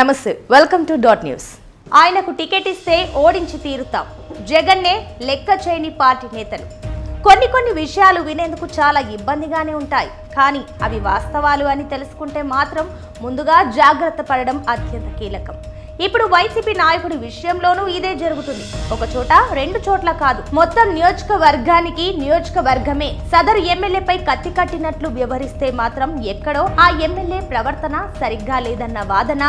నమస్తే welcome to dot news ఆయనకు ticket ఇస్తే ఓడించి తీరుతాం. జగన్నే లెక్క చేయని పార్టీ నేతలు. కొన్ని కొన్ని విషయాలు వినేందుకు చాలా ఇబ్బందిగానే ఉంటాయి. కానీ అవి వాస్తవాలు అని తెలుసుకుంటే మాత్రం ముందుగా జాగ్రత్త పడడం అత్యంత కీలకం. ఇప్పుడు వైసీపీ నాయకుడి విషయంలోనూ ఇదే జరుగుతుంది. ఒక చోట రెండు చోట్ల కాదు. మొత్తం నియోజకవర్గానికి నియోజకవర్గమే. సదరు ఎమ్మెల్యేపై కత్తి కట్టినట్లు వ్యవహరిస్తే మాత్రం ఎక్కడో ఆ ఎమ్మెల్యే ప్రవర్తన సరిగ్గా లేదన్న వాదన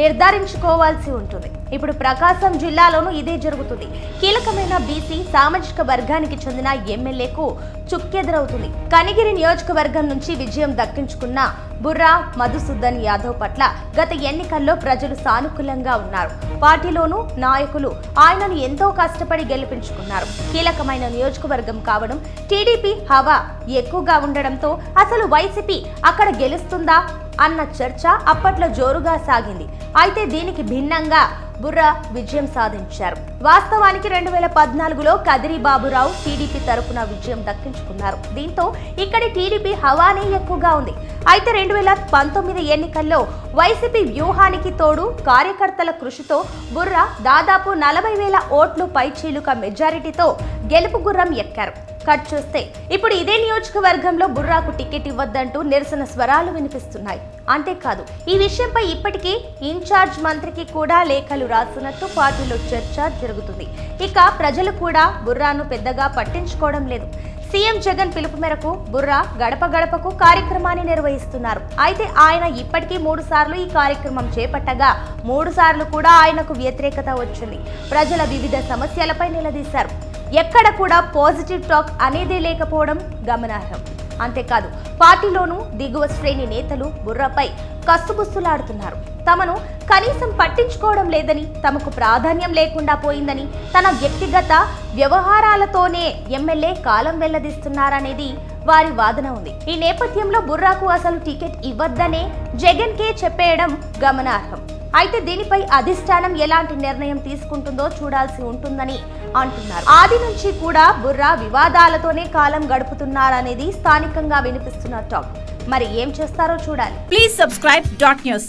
నిర్ధారించుకోవాల్సి ఉంటుంది. ఇప్పుడు ప్రకాశం జిల్లాలోనూ ఇదే జరుగుతుంది. కీలకమైన బీసీ సామాజిక వర్గానికి చెందిన ఎమ్మెల్యేకు చుక్కెదురవుతుంది. కనిగిరి నియోజకవర్గం నుంచి విజయం దక్కించుకున్న బుర్రా మధుసూదన్ యాదవ్ పట్ల గత ఎన్నికల్లో ప్రజలు సానుకూలంగా ఉన్నారు. పార్టీలోనూ నాయకులు ఆయనను ఎంతో కష్టపడి గెలిపించుకున్నారు. కీలకమైన నియోజకవర్గం కావడం టీడీపీ హవా ఎక్కువగా ఉండడంతో అసలు వైసీపీ అక్కడ గెలుస్తుందా అన్న చర్చ అప్పట్లో జోరుగా సాగింది. అయితే దీనికి భిన్నంగా బుర్రా విజయం సాధించారు. వాస్తవానికి రెండు వేల పద్నాలుగులో కదిరి బాబురావు టీడీపీ తరఫున విజయం దక్కించుకున్నారు. దీంతో ఇక్కడి టీడీపీ హవానే ఎక్కువగా ఉంది. అయితే రెండు వేల పంతొమ్మిది ఎన్నికల్లో వైసీపీ వ్యూహానికి తోడు కార్యకర్తల కృషితో బుర్రా దాదాపు నలభై వేల ఓట్లు పైచీలుక మెజారిటీతో గెలుపు గుర్రం ఎక్కారు. కట్ చూస్తే. ఇప్పుడు ఇదే నియోజకవర్గంలో బుర్రాకు టికెట్ ఇవ్వద్దంటూ నిరసన స్వరాలు వినిపిస్తున్నాయి. అంతేకాదు ఈ విషయంపై ఇప్పటికీ ఇన్ఛార్జ్ మంత్రికి కూడా లేఖలు రాస్తున్నట్టు పార్టీలో చర్చ జరుగుతుంది. ఇక ప్రజలు కూడా బుర్రాను పెద్దగా పట్టించుకోవడం లేదు. సీఎం జగన్ పిలుపు మేరకు బుర్రా గడప గడపకు కార్యక్రమాన్ని నిర్వహిస్తున్నారు. అయితే ఆయన ఇప్పటికీ మూడు సార్లు ఈ కార్యక్రమం చేపట్టగా మూడు సార్లు కూడా ఆయనకు వ్యతిరేకత వచ్చింది. ప్రజల వివిధ సమస్యలపై నిలదీశారు. ఎక్కడ కూడా పాజిటివ్ టాక్ అనేదే లేకపోవడం గమనార్హం. అంతేకాదు పార్టీలోనూ దిగువ శ్రేణి నేతలు బుర్రపై కస్తుబుస్తులాడుతున్నారు. తమను కనీసం పట్టించుకోవడం లేదని తమకు ప్రాధాన్యం లేకుండా పోయిందని తన వ్యక్తిగత వ్యవహారాలతోనే ఎమ్మెల్యే కాలం వెల్లదీస్తున్నారనేది వారి వాదన ఉంది. ఈ నేపథ్యంలో బుర్రాకు అసలు టికెట్ ఇవ్వద్దనే జగన్ కే చెప్పేయడం గమనార్హం. అయితే దీనిపై అధిష్టానం ఎలాంటి నిర్ణయం తీసుకుంటుందో చూడాల్సి ఉంటుందని అంటున్నారు. ఆది నుంచి కూడా బుర్రా వివాదాలతోనే కాలం గడుపుతున్నారనేది స్థానికంగా వినిపిస్తున్న టాక్. మరి ఏం చేస్తారో చూడాలి. Please subscribe dot news